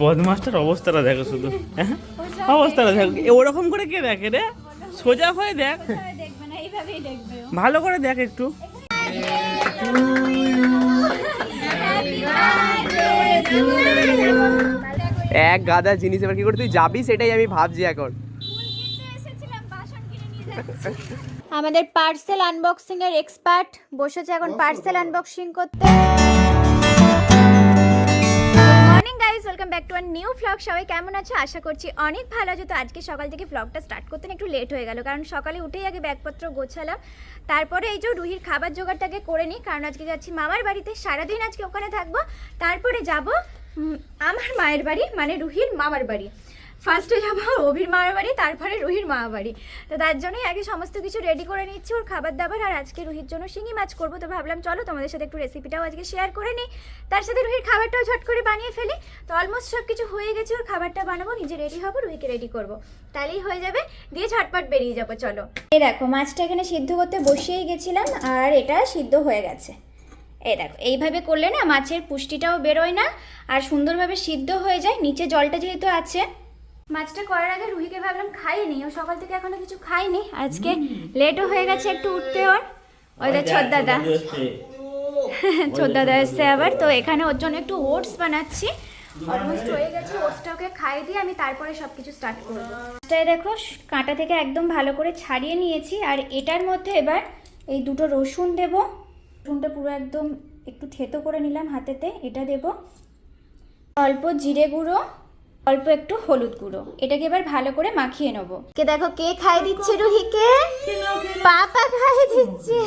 বদমাসটার অবস্থাটা দেখো শুধু হ্যাঁ? অবস্থাটা দেখো। ওরকম করে কে দেখে রে? সোজা হয়ে দেখ। ভালো করে দেখ একটু। এক গাদা জিনিস, এবার কি করে তুই যাবি? সেটাই আমি ভাবছি এখন। আমাদের পার্সেল আনবক্সিং এর এক্সপার্ট বসেছে এখন পার্সেল আনবক্সিং করতে। Guys welcome back to our new vlog সবাই কেমন আছো? আশা করছি অনেক ভালো আছো। তো আজকে সকাল থেকে ভ্লগটা স্টার্ট করতে একটু লেট হয়ে গেল। কারণ সকালে উঠেই আগে ব্যাগপত্র গোছালাম। তারপরে এই যে রুহির খাবার জোগাড়টাকে করে নিই। কারণ আজকে যাচ্ছি মামার বাড়িতে। সারাদিন আজকে ওখানে থাকব। তারপরে যাব আমার মায়ের বাড়ি মানে রুহির মামার বাড়ি। ফার্স্টে যাব অভির মামার বাড়ি তারপরে রুহির মামা বাড়ি তো তার জন্যই আগে সমস্ত কিছু রেডি করে নিচ্ছি ওর খাবার দাবার, আর আজকে রুহির জন্য শিঙি মাছ করব। তো ভাবলাম, চলো তোমাদের সাথে একটু রেসিপিটাও আজকে শেয়ার করে নিই। তার সাথে রুহির খাবারটাও ঝট করে বানিয়ে ফেলি। তো অলমোস্ট সব কিছু হয়ে গেছে, ওর খাবারটা বানাবো, নিজে রেডি হব, রুহিকে রেডি করব। তাহলেই হয়ে যাবে, দিয়ে ঝটপট বেরিয়ে যাব, চলো। এই দেখো, মাছটা এখানে সিদ্ধ করতে বসিয়েই গেছিলাম, আর এটা সিদ্ধ হয়ে গেছে। এই দেখো, এইভাবে করলে না মাছের পুষ্টিটাও বেরোয় না, আর সুন্দরভাবে সিদ্ধ হয়ে যায়। নিচে জলটা যেহেতু আছে মাছটা করার আগে রুহিকে ভাবলাম খাইনি ও সকাল থেকে এখনও কিছু খাইনি আজকে লেটও হয়ে গেছে একটু উঠতে ওর। ওই দেখ ছোট দাদা। ছোট দাদা এসছে আবার। তো এখানে ওর জন্য একটু ওটস বানাচ্ছি। অলমোস্ট হয়ে গেছে ওটসটা ওকে খাইয়ে দিয়ে আমি তারপরে সব কিছু স্টার্ট করব। ওটসটায় দেখো কাঁটা থেকে একদম ভালো করে ছাড়িয়ে নিয়েছি। আর এটার মধ্যে এবার এই দুটো রসুন দেব। রসুনটা পুরো একদম একটু থেতো করে নিলাম হাতেতে। এটা দেব অল্প জিরে গুঁড়ো। অল্প একটু হলুদ গুঁড়ো। এটাকে এবার ভালো করে মাখিয়ে নেব। কে দেখো কে খাই দিচ্ছে রুহিকে? পাপা খাই দিচ্ছে।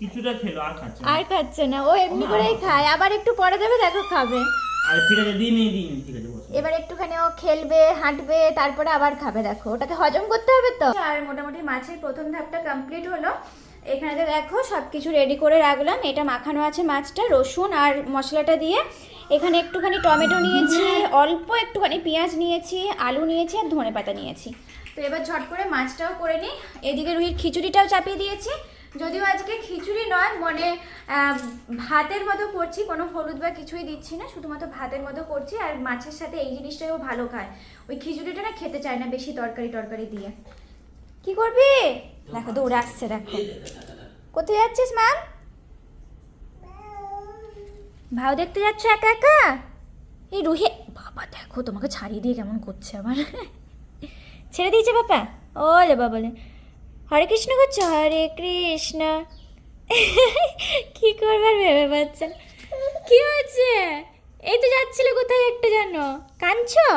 কিছুটা খেলো আর খাচ্ছে আর খাচ্ছে না ও এমনি করেই খায়। আবার একটু পরে দেবে দেখো খাবে। আর ঠিক আছে দিন দিন ঠিক আছে এবার একটুখানি ও খেলবে হাঁটবে তারপরে আবার খাবে দেখো। ওটাকে হজম করতে হবে তো? আর মোটামুটি মাছের প্রথম ধাপটা কমপ্লিট হলো। এখানে তো দেখো সব কিছু রেডি করে রাখলাম। এটা মাখানো আছে মাছটা রসুন আর মশলাটা দিয়ে। এখানে একটুখানি টমেটো নিয়েছি, অল্প একটুখানি পেঁয়াজ নিয়েছি, আলু নিয়েছি আর ধনে পাতা নিয়েছি। তো এবার ঝট করে মাছটাও করে নিই এদিকে রুহির খিচুড়িটাও চাপিয়ে দিয়েছি। যদিও আজকে খিচুড়ি নয় মানে ভাতের মতো করছি, কোনো হলুদ বা কিছুই দিচ্ছি না, শুধুমাত্র ভাতের মতো করছি আর মাছের সাথে এই জিনিসটাও ভালো খায়। ওই খিচুড়িটা না খেতে চায় না বেশি তরকারি টরকারি দিয়ে। কি করবি? দেখো দৌড়ে আসছে, দেখো। কোথায় যাচ্ছিস, ম্যাম? ভাও দেখতে যাচ্ছ একা একা? এই রুহে বাবা, দেখো তোমাকে ছাড়িয়ে দিয়ে কেমন করছে আমার। ছেড়ে দিয়েছে বাবা? ও রে বাবলে। হরে কৃষ্ণ করছ? হরে কৃষ্ণ। কি করবার ভেবে পাচ্ছেন? কি হয়েছে? এই তো যাচ্ছিলে কোথায় একটা জানো কাঁদছো?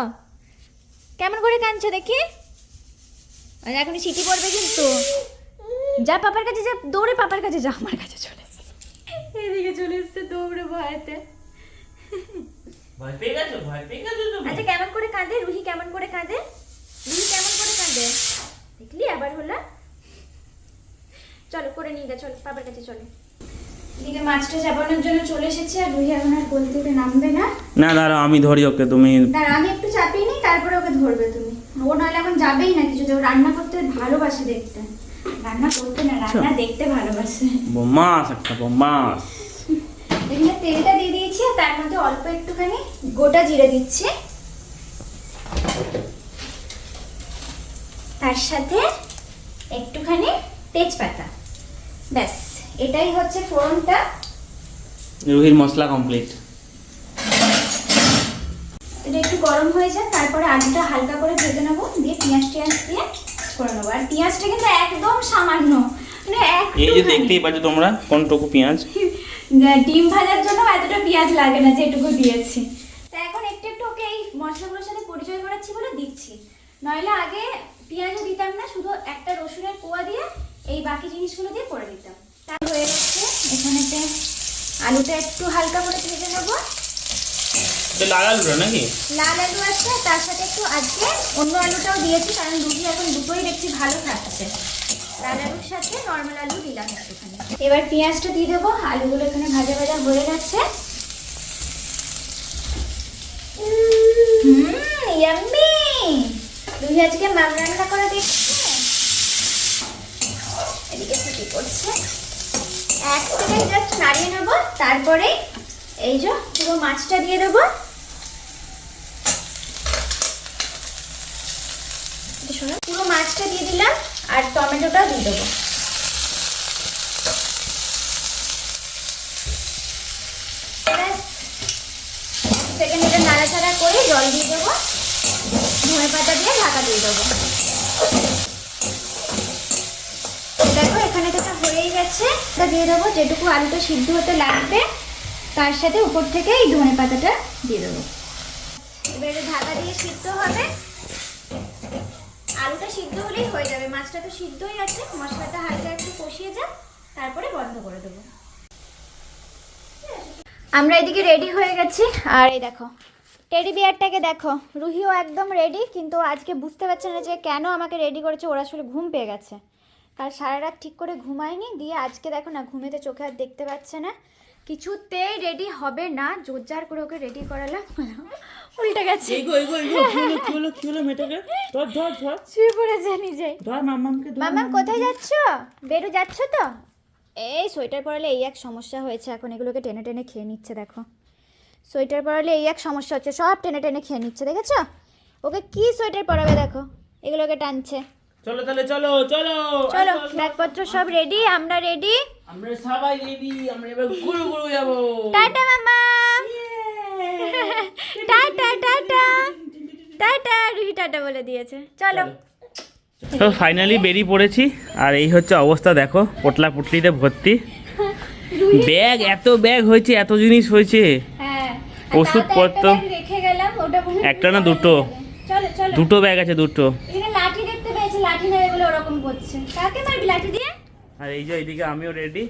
কেমন করে কাঁদছো দেখি? এখন সিটি পড়বে কিন্তু। যা পাপার কাছে যা, দৌড়ে পাপার কাছে যা, আমার কাছে চলে এদিকে চলে এসছে দৌড়ে ভয়তে। ভয় পেয়ে গেছো? ভয় পেয়ে গেছো তুমি? আচ্ছা কেমন করে কাঁদে? রুহি কেমন করে কাঁদে? রুহি কেমন করে কাঁদে? দেখলি আবার হলো? চলো করে নিয়ে গে চলো বাবার কাছে চলো। এদিকে মাছটা চাপানোর জন্য চলে এসেছে আর রুহি এখন আর কোল থেকে নামবে না। না দাঁড়াও আমি ধরি ওকে তুমি দাঁড়া আমি একটু চাপিয়ে নিই তারপরে ওকে ধরবে তুমি। ও নাহলে এখন যাবেই না কিছু রান্না করতে ভালোবাসে দেখতে। রান্না করতে না রান্না দেখতে ভালোবাসে। মাছ একটা মাছ এখানে তেলটা দিয়ে দিয়েছি আর তার মধ্যে অল্প একটুখানি গোটা জিরে দিচ্ছি। তার সাথে একটুখানি তেজপাতা। ব্যাস এটাই হচ্ছে ফোড়নটা। রুহির মশলা কমপ্লিট এটা একটু গরম হয়ে যায় তারপরে আলুটা হালকা করে ভেজে নেব দিয়ে পেঁয়াজ টিয়াজ দিয়ে করে নেব। আর পেঁয়াজটা কিন্তু একদম সামান্য। মানে এই যে দেখতেই পাচ্ছ তোমরা কোনটুকু পেঁয়াজ। ডিম ভাজার জন্য এতটা পেঁয়াজ লাগে না যেটুকু দিয়েছি। তা এখন একটু একটু ওকে এই মশলাগুলোর সাথে পরিচয় করাচ্ছি বলে দিচ্ছি। নইলে আগে পেঁয়াজও দিতাম না শুধু একটা রসুনের কোয়া দিয়ে এই বাকি জিনিসগুলো দিয়ে করে দিতাম। তার হয়ে গেছে এখানেতে আলুটা একটু হালকা করে ভেজে নেব। লাল আলুটা নাকি? লাল আলু আছে, তার সাথে একটু আজকে অন্য আলুটাও দিয়েছি, কারণ রুটি এখন দুটোই দেখছি ভালো একটুখানি। এবার পেঁয়াজটা দিয়ে দেবো, আলুগুলো এখানে ভাজা ভাজা হয়ে গেছে। আজকে মাম রান্না করে দিচ্ছে এদিকে করছে এক সেকেন্ড জাস্ট নাড়িয়ে নেব, তারপরে এই যে, পুরো মাছটা দিয়ে দেবো। পুরো মাছটা দিয়ে দিলাম, আর টমেটোটা দিয়ে দেবো। করে জল দিয়ে দেবো। পাতা দিয়ে দিয়ে দেবো। দেখো, এখানে তো হয়েই গেছে দিয়ে দেবো, যেটুকু আলুটা সিদ্ধ হতে লাগবে। তার সাথে উপর থেকে এই ধনে পাতাটা দিয়ে দেবো। এবারে ঢাকা দিয়ে সিদ্ধ হবে। আলুটা সিদ্ধ হলেই হয়ে যাবে। মাছটা তো সিদ্ধই আছে। মশলাটা হালকা একটু কষিয়ে যাক তারপরে বন্ধ করে দেবো। আমরা এদিকে রেডি হয়ে গেছি। আর এই দেখো টেডি বিয়ারটাকে দেখো, রুহিও একদম রেডি কিন্তু আজকে বুঝতে পারছে না যে কেন আমাকে রেডি করেছে। ওরা আসলে ঘুম পেয়ে গেছে। কাল সারা রাত ঠিক করে ঘুমায়নি। দিয়ে আজকে দেখো না, ঘুমেতে চোখে আর দেখতে পাচ্ছে না। কিছুতেই রেডি হবে না। জোরজার করে ওকে রেডি করালাম। উল্টে গেছে। এই গো এই গো এই গো কি হলো কি হলো কি হলো মেয়েটাকে? ধর ধর ধর। শুয়ে পড়েছে নিজেই। ধর মাম্মামকে ধর মামা কোথায় যাচ্ছ? বেরু যাচ্ছ তো? এই সোয়েটার পরালে এই এক সমস্যা হয়েছে। এখন এগুলোকে টেনে টেনে খেয়ে নিচ্ছে দেখো। সোয়েটার পরালে এই এক সমস্যা হচ্ছে। সব টেনে টেনে খেয়ে নিচ্ছে দেখেছ? ওকে কি সোয়েটার পরাবে দেখো? এগুলোকে টানছে। চলো তাহলে চলো চলো। চলো। ব্যাগপত্র সব রেডি আমরা রেডি আমরা সবাই রেডি আমরা এবার গুরু গুরু যাব। টাটা মামা। Tata tata. Tata Ruhi tata বলে দিয়েছে। চলো। তো ফাইনালি বেরিয়ে পড়েছি আর এই হচ্ছে অবস্থা দেখো পোটলা পুটলিতে ভর্তি। ব্যাগ এত ব্যাগ হয়েছে এত জিনিস হয়েছে। হ্যাঁ ওষুধপত্র। একটা না দুটো? দুটো ব্যাগ আছে দুটো এখানে লাঠি দেখতে পেয়েছি লাঠি নেবে বলে ওরকম করছে কাকে মারবি লাঠি দিয়ে? আর এই যে এইদিকে আমিও রেডি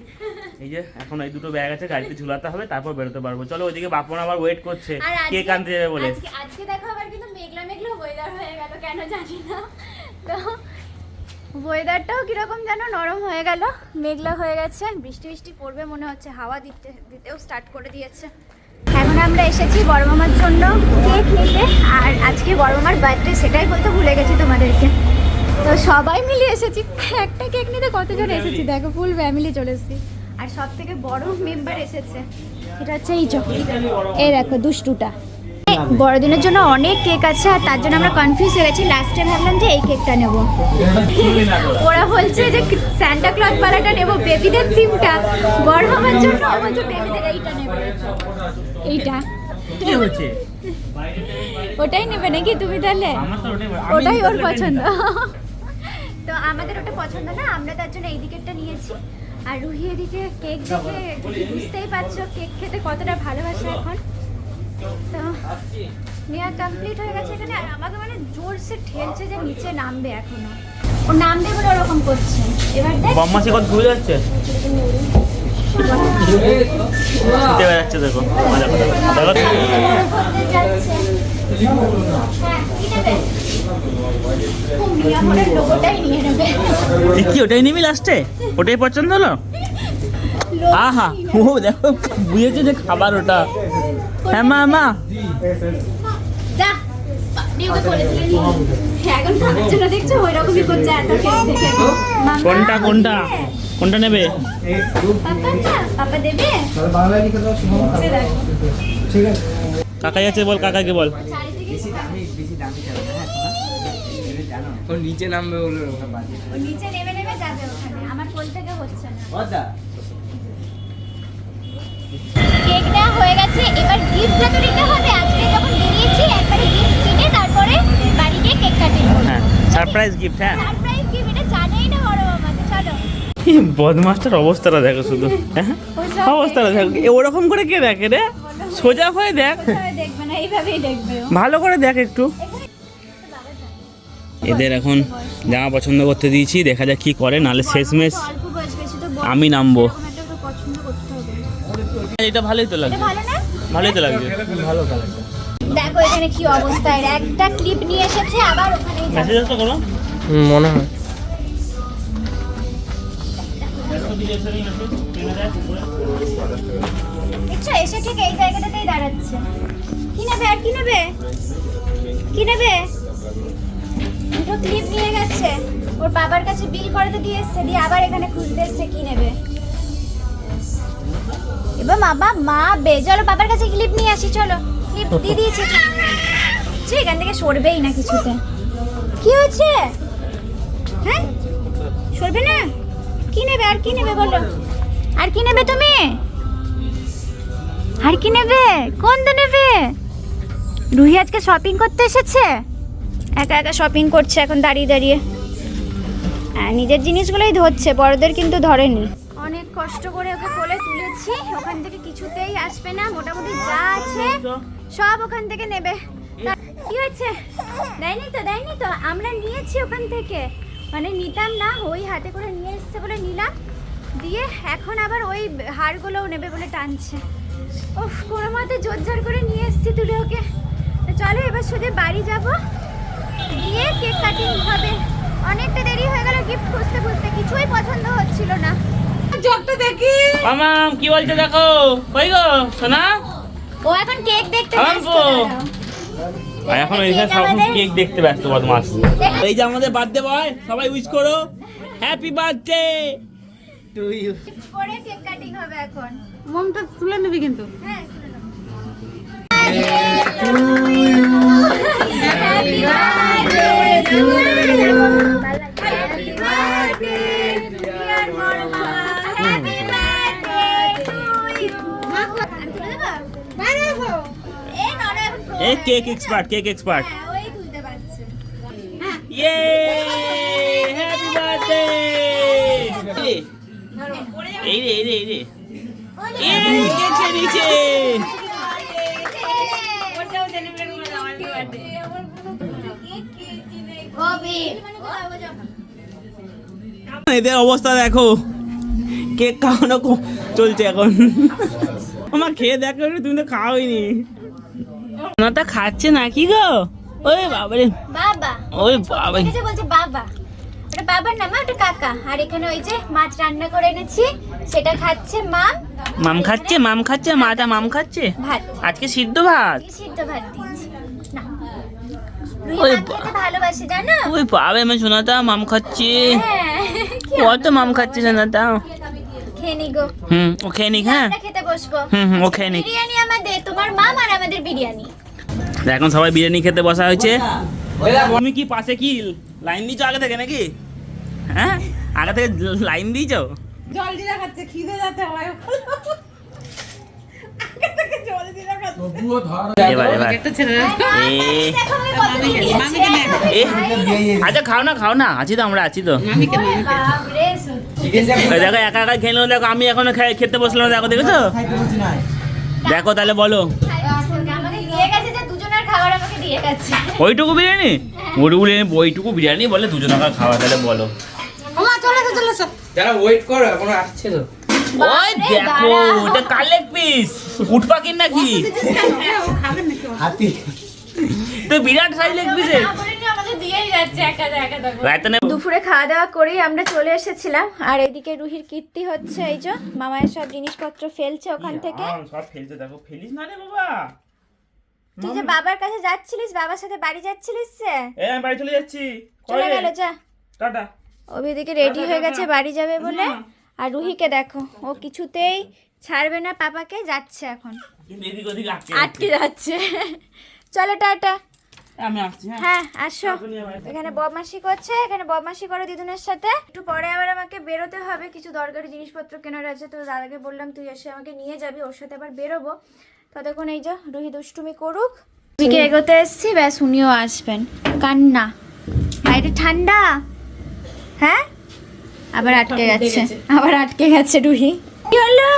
এই যে এখন এই দুটো ব্যাগ আছে গাড়িতে ঝুলাতে হবে তারপর বেরোতে পারব। চলো ওইদিকে বাপন আবার ওয়েট করছে কে কানতে যাবে বলে। আজকে দেখো আবার কিন্তু মেঘলা মেঘলা ওয়েদার হয়ে গেল কেন জানি না। তো ওয়েদারটাও কীরকম যেন নরম হয়ে গেল মেঘলা হয়ে গেছে। বৃষ্টি বৃষ্টি পড়বে মনে হচ্ছে হাওয়া দিতে দিতেও স্টার্ট করে দিয়েছে। এখন আমরা এসেছি বড় মামার জন্য কেক নিতে আর আজকে বড় মামার বার্থডে সেটাই বলতে ভুলে গেছি তোমাদেরকে। তো সবাই মিলে এসেছি। একটা কেক নিতে কতজন এসেছি? দেখো ফুল ফ্যামিলি চলে এসেছি। আর সব থেকে বড় মেম্বার এসেছে এটা হচ্ছে এই চক এই দেখো দুষ্টুটা। বড়দিনের জন্য অনেক কেক আছে আর তার জন্য আমরা কনফিউজ হয়ে গেছি। লাস্টে ভাবলাম যে এই কেকটা নেব। ওরা বলছে যে স্যান্টা ক্লজ পালাটা নেব বেবিদের থিমটা বড় হওয়ার জন্য বলছে বেবিদের এইটা নেব। এইটা। কি হচ্ছে? ওটাই নেবে নাকি তুমি তাহলে? ওটাই ওর পছন্দ। তো আমাদের ওটা পছন্দ না আমরা তার জন্য এই দিকেরটা নিয়েছি। আর রুহি এদিকে কেক দেখে বুঝতেই পারছ কেক খেতে কতটা ভালোবাসে এখন। তো নেওয়া কমপ্লিট হয়ে গেছে এখানে আর আমাকে মানে জোরসে ঠেলছে যে নিচে নামবে এখনও। ও নামবে বলে ওরকম করছে। এবার দেখ বম্মাসি কত ঘুরে যাচ্ছে দেখো মজা করতে যাচ্ছে। কি ওটাই নিবি লাস্টে ওটাই পছন্দ হলো? আহা ও দেখো বুঝেছে যে খাবার ওটা। হ্যাঁ মা মা। যা নিউকে বলেছিলি এখন খাবার জন্য দেখছ ওই রকমই করছে এত কেক দেখে মামা, কোনটা কোনটা? কোনটা নেবে? ঠিক আছে। কাকা যাচ্ছে বল কাকাকে বল। ও নিচে নামবে বলে ওখানে বাজে। ও নিচে নেমে নেমে যাবে ওখানে আমার কোল থেকে হচ্ছে না। কেক নেওয়া হয়ে গেছে এবার গিফটটা তো নিতে হবে আজকে যখন বেরিয়েছি একবারে গিফট কিনে তারপরে বাড়িতে কেক কাটিং। হ্যাঁ সারপ্রাইজ গিফট হ্যাঁ। সারপ্রাইজ গিফট এটা জানেই না বড় চলো। বদমাস্টার অবস্থাটা দেখো শুধু। হ্যাঁ? অবস্থাটা দেখো। ওরকম করে কে দেখে রে? সোজা হয়ে দেখ। দেখবে না এইভাবেই দেখবে ভালো করে দেখ একটু এদের এখন জামা পছন্দ করতে দিয়েছি দেখা যাক কি করে নাহলে শেষমেশ আমি নামবো। এটা ভালোই তো না? ভালোই তো লাগছে ভালো দেখো এখানে কি অবস্থা এর একটা ক্লিপ নিয়ে এসেছে আবার ওখানেই যাবে মেসেজ তো করো মনে হয়। দেখছ এসে ঠিক এই জায়গাটাতেই দাঁড়াচ্ছে। কি নেবে আর কি নেবে? কি নেবে? দুটো ক্লিপ নিয়ে গেছে। ওর বাবার কাছে বিল করাতে দিয়ে এসছে দিয়ে আবার এখানে খুঁজতে এসছে কি নেবে। এবার বাবা মা, বে, চলো বাবার কাছে ক্লিপ নিয়ে আসি, চলো। ক্লিপ দিয়ে দিয়েছে। সে এখান থেকে সরবেই না কিছুতে। কি হচ্ছে হ্যাঁ? সরবে না? কি নেবে? আর কি নেবে বলো? আর কি নেবে তুমি? আর কি নেবে? কোনটা নেবে? রুহি আজকে শপিং করতে এসেছে? একা একা শপিং করছে এখন দাঁড়িয়ে দাঁড়িয়ে। হ্যাঁ নিজের জিনিসগুলোই ধরছে, বড়দের কিন্তু ধরেনি। অনেক কষ্ট করে ওকে কোলে তুলেছি, ওখান থেকে কিছুতেই আসবে না, মোটামুটি যা আছে সব ওখান থেকে নেবে। কি হয়েছে? দেয়নি তো দেয়নি তো, আমরা নিয়েছি ওখান থেকে। মানে নিতাম না, ওই হাতে করে নিয়ে এসছে বলে নিলাম। দিয়ে এখন আবার ওই হাড়গুলোও নেবে বলে টানছে। উফ কোনো মতে জোরজার করে নিয়ে এসছি তুলে ওকে। চলো এবার সোজা বাড়ি যাব। গিয়ে কেক কাটিং হবে। অনেকটা দেরি হয়ে গেল গিফট খুঁজতে খুঁজতে। কিছুই পছন্দ হচ্ছিল না। মামাম কি বলছে দেখো? কই গো সোনা? ও এখন কেক দেখতে ব্যস্ত। এখন ওইখানে কেক সব কেক দেখতে ব্যস্ত বদমাস এই যে আমাদের বার্থডে বয় সবাই উইশ করো। হ্যাপি বার্থডে টু ইউ করে কেক কাটিং হবে এখন। মমটা তুলে নিবি কিন্তু। হ্যাঁ এ না, না, এখন এ pro কেক হয়ে এক্সপার্ট কেক এক্সপার্ট হ্যাঁ, ওই তুলতে পারছে। ইয়ে হ্যাপি বার্থডে এই রে এই রে এই রে এই কেক খেয়ে এদের অবস্থা দেখো। কেক খাওয়ানো চলছে এখন। আমার খেয়ে দেখো তুমি তো খাওয়াইনি। ওনাটা খাচ্ছে নাকি গো? ওই বাবারে। বাবা। ওই বাবা ঠিক বলছে বাবা। ওটা বাবার নাম ওটা কাকা। আর এখানে ওই যে মাছ রান্না করে এনেছি সেটা খাচ্ছে মাম মাম খাচ্ছে মাম খাচ্ছে মাটা মাম খাচ্ছে? ভাত। আজকে সিদ্ধ ভাত? সিদ্ধ ভাত। না ওই ভালোবাসে জানো? ওই বাবা আমি শোনাতা মাম খাচ্ছে। হ্যাঁ। কত মাম খাচ্ছে শোনাতা হুম ও খেয়ে নিক হ্যাঁ? খেতে বসবো। হুম হুম ও খেয়ে নিক বিরিয়ানি আমাদের তোমার মাম আর আমাদের বিরিয়ানি। এখন সবাই বিরিয়ানি খেতে বসা হয়েছে। তুমি কি পাশে কি লাইন দিয়েছ আগে থেকে নাকি? হ্যাঁ? আগে থেকে লাইন দিয়েছ? জল জিরা খাচ্ছে খিদে যাতে হয় আচ্ছা খাও না খাও না। আছি তো আমরা আছি তো। দেখো। একা একা খেলো দেখো আমি এখনও খেতে বসলাম দেখো দেখেছ? খাইতে দেখো তাহলে বলো। আমাকে দিয়ে গেছে যে দুজনের খাবার আমাকে দিয়ে গেছে। ওইটুকু বিরিয়ানি? ওইটুকু বিরিয়ানি ওইটুকু বিরিয়ানি বলে দুজন খাওয়া তাহলে বলো। ওমা চলে তো চলে সব যারা ওয়েট করো এখনও আসছে তো। ওই দেখো কার লেগ পিস উঠ পাখির নাকি? হাতি। তো বিরাট সাইজ লেগ পিসের দুপুরে খাওয়া দাওয়া করেই আমরা চলে এসেছিলাম। আর এদিকে রুহির কীর্তি হচ্ছে এই যে মামায়ের সব জিনিসপত্র ফেলছে ওখান থেকে। সব ফেলতে দেখো ফেলিস না রে বাবা। তুই যে বাবার কাছে যাচ্ছিলিস বাবার সাথে বাড়ি যাচ্ছিলিস যে? এই আমি বাড়ি চলে যাচ্ছি। চলে গেল যা। টাটা। ওদিকে রেডি হয়ে গেছে বাড়ি যাবে বলে। আর রুহিকে দেখো ও কিছুতেই ছাড়বে না পাপাকে যাচ্ছে এখন। আটকে যাচ্ছে। চলো টাটা। হ্যাঁ। হ্যাঁ আসো। এখানে বদমাসি করছে এখানে বদমাসি করে দিদুনের সাথে। একটু পরে আবার আমাকে বেরোতে হবে কিছু দরকারি জিনিসপত্র কেনার আছে তো দাদাকে বললাম তুই এসে আমাকে নিয়ে যাবি ওর সাথে আবার বেরোবো। ততক্ষণ এই যে রুহি দুষ্টুমি করুক। দিকে এগোতে এসছি ব্যাস উনিও আসবেন। কান্না। বাইরে ঠান্ডা। হ্যাঁ? আবার আটকে গেছে। আবার আটকে গেছে রুহি। কি হলো?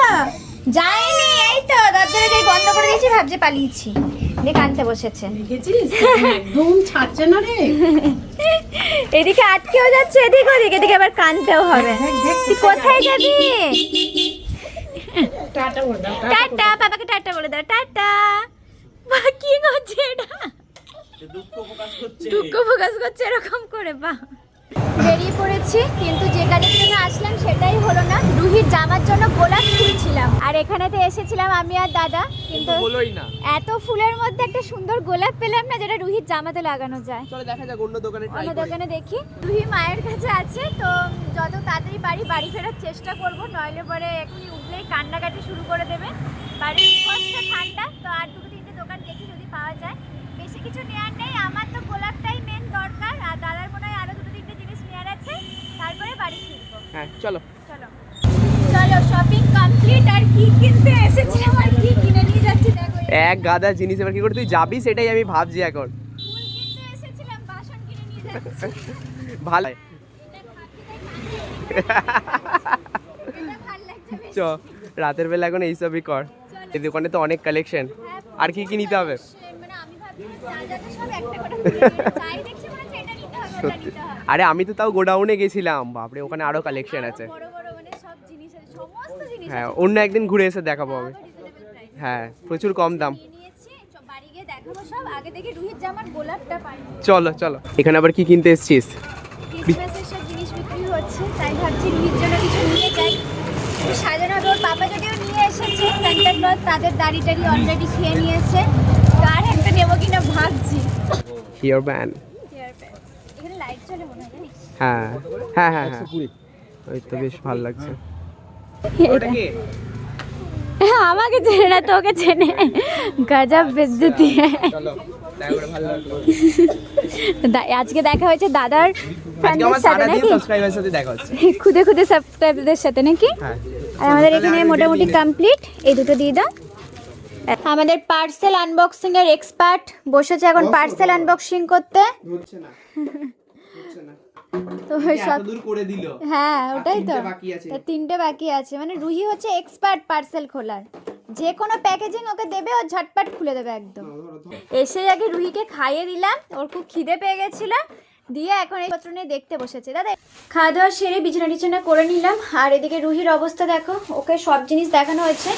যাইনি এই তো দরজাটা যাই বন্ধ করে দিয়েছি ভাবছে পালিয়েছি। দিয়ে কানতে বসেছে। দেখেছিস একদম ছাড়ছে না রে। এদিকে আটকেও যাচ্ছে এদিক ওদিক এদিকে আবার কানতেও হবে। তুই কোথায় যাবি? টাটা বলে দাও টাটা বাবাকে টাটা বলে দাও। টাটা। বাহ, কি করছে এটা। দুঃখ প্রকাশ করছে। দুঃখ প্রকাশ করছে এরকম করে বা। বেরিয়ে পড়েছি কিন্তু যে কাজের জন্য আসলাম সেটাই হলো না। রুহির জামার জন্য গোলাপ ফুলছিলাম আর এখানেতে এসেছিলাম আমি আর দাদা কিন্তু না। এত ফুলের মধ্যে একটা সুন্দর গোলাপ পেলাম না যেটা রুহির জামাতে লাগানো যায়। চলো দেখা যাক অন্য দোকানে ট্রাই অন্য দোকানে দেখি। রুহি মায়ের কাছে আছে তো যত তাড়াতাড়ি বাড়ি বাড়ি ফেরার চেষ্টা করব নইলে পরে এখনই উঠলেই কান্নাকাটি শুরু করে দেবে। বাড়ির কষ্ট ঠান্ডা তো আর দুটো তিনটে দোকান দেখি যদি পাওয়া যায়। বেশি কিছু নেওয়ার নেই আমার তো গোলাপটাই মেন দরকার আর দাদা চলো। চলো। চলো শপিং কমপ্লিট আর কি কিনতে এসেছিলাম আর কি কিনে নিয়ে যাচ্ছি? দেখো এক গাদা জিনিস এবার কি করে তুই যাবি? সেটাই আমি ভাবছি এখন। ভালো। চ রাতের বেলা এখন এইসবই কর। এই দোকানে তো অনেক কালেকশন আর কি কি নিতে হবে আমি ভাবছিলাম যা যা তো সব একটা করে কিনে নিয়ে যাই দেখছি এটা নিতে হবে ওটা নিতে হবে আরে আমি তো তাও গোডাউনে গেছিলাম বাপরে ওখানে আরও কালেকশন আছে। মানে হ্যাঁ অন্য একদিন ঘুরে এসে দেখাবো আমি। হ্যাঁ প্রচুর কম দাম। চলো চলো এখানে আবার কি কিনতে এসছিস? সাজানো হবে ওর বাবা যদিও নিয়ে এসেছে সান্টা ক্লজ তাদের দাড়ি টাড়ি অলরেডি খেয়ে নিয়েছে। আর একটা নেব কিনা ভাবছি। Hair band Hair band। এখানে লাইট চলে মনে হয় হ্যাঁ হ্যাঁ হ্যাঁ। হ্যাঁ ওই তো বেশ ভালো লাগছে। আমাকে চেনে না তোকে চেনে। গজব বেজ্জতি আজকে দেখা হয়েছে দাদার সাথে নাকি? সাবস্ক্রাইবারের সাথে দেখা হচ্ছে। খুদে খুদে সাবস্ক্রাইবারদের সাথে নাকি? হ্যাঁ আর আমাদের এখানে মোটামুটি কমপ্লিট এই দুটো দিয়ে দাও। আমাদের পার্সেল আনবক্সিং এর এক্সপার্ট বসেছে এখন পার্সেল আনবক্সিং করতে। তো সব দূর করে দিল? হ্যাঁ ওটাই তো। তিনটে বাকি আছে। মানে রুহি হচ্ছে এক্সপার্ট পার্সেল খোলার। যে কোনো প্যাকেজিং ওকে দেবে ও ঝটপট খুলে দেবে একদম। এসে আগে রুহিকে খাইয়ে দিলাম। ওর খুব খিদে পেয়ে গেছিল। দিয়ে এখন এই পত্র নিয়ে দেখতে বসেছে। দাদা খাওয়া দাওয়া সেরে বিছানা টিছানা করে নিলাম। আর এদিকে রুহির অবস্থা দেখো ওকে সব জিনিস দেখানো হয়েছে।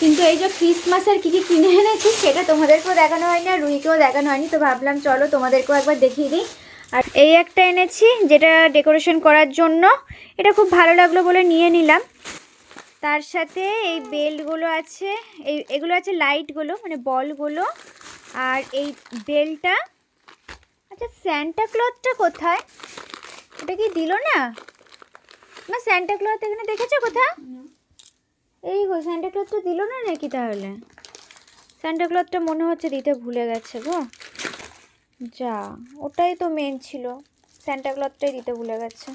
কিন্তু এই যে ক্রিসমাসের কী কী কিনে এনেছি সেটা তোমাদেরকেও দেখানো হয়নি আর রুহিকেও দেখানো হয়নি। তো ভাবলাম চলো তোমাদেরকেও একবার দেখিয়ে দিই। আর এই একটা এনেছি যেটা ডেকোরেশন করার জন্য। এটা খুব ভালো লাগল বলে নিয়ে নিলাম। তার সাথে এই বেল্টগুলো আছে এই এগুলো আছে লাইটগুলো মানে বলগুলো। আর এই বেলটা আচ্ছা স্যান্টা ক্লথটা কোথায়? এটা কি দিল না? না স্যান্টা ক্লথ এখানে দেখেছ কোথাও এই গো স্যান্টা ক্লথটা দিল না নাকি তাহলে? স্যান্টা ক্লথটা মনে হচ্ছে দিতে ভুলে গেছে গো। যা, ওটাই তো মেন ছিল। স্যান্টা ক্লথটাই দিতে ভুলে গেছে।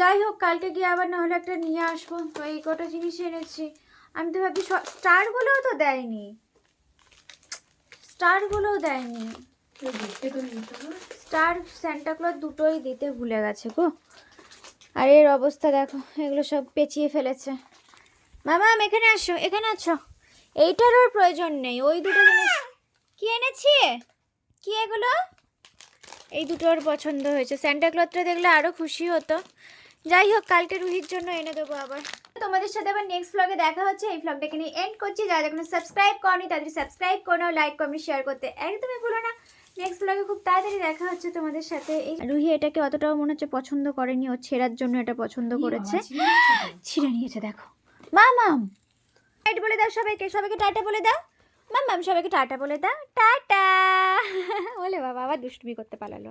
যাই হোক, কালকে গিয়ে আবার না হলে একটা নিয়ে আসব। তো এই কটা জিনিস এনেছি। আমি তো ভাবছি স্টারগুলোও তো দেয়নি। স্টারগুলোও দেয়নি। স্টার স্যান্টা ক্লথ দুটোই দিতে ভুলে গেছে গো। আর এর অবস্থা দেখো, এগুলো সব পেঁচিয়ে ফেলেছে। মামাম এখানে আসো, এখানে আছো। এইটার এইটারও প্রয়োজন নেই। ওই দুটো জিনিস কি এনেছি? কি এগুলো? এই দুটোর পছন্দ হয়েছে। স্যান্টা ক্লথটা দেখলে আরও খুশি হতো। যাই হোক কালকে রুহির জন্য এনে দেবো আবার। তোমাদের সাথে আবার নেক্সট ব্লগে দেখা হচ্ছে। এই ব্লগটা এখানে এন্ড করছি। যারা এখনও সাবস্ক্রাইব করনি তাদের সাবস্ক্রাইব করো লাইক কমেন্ট শেয়ার করতে একদমই ভুলো না। নেক্সট ব্লগে খুব তাড়াতাড়ি দেখা হচ্ছে তোমাদের সাথে। এই রুহি এটাকে অতটাও মনে হচ্ছে পছন্দ করেনি। ও ছেঁড়ার জন্য এটা পছন্দ করেছে। ছিঁড়ে নিয়েছে দেখো। মামাম টাইট বলে দাও সবাইকে। সবাইকে টাটা বলে দাও। মামাম সবাইকে টাটা বলে দাও। টাটা! বলে বাবা আবার দুষ্টুমি করতে পারল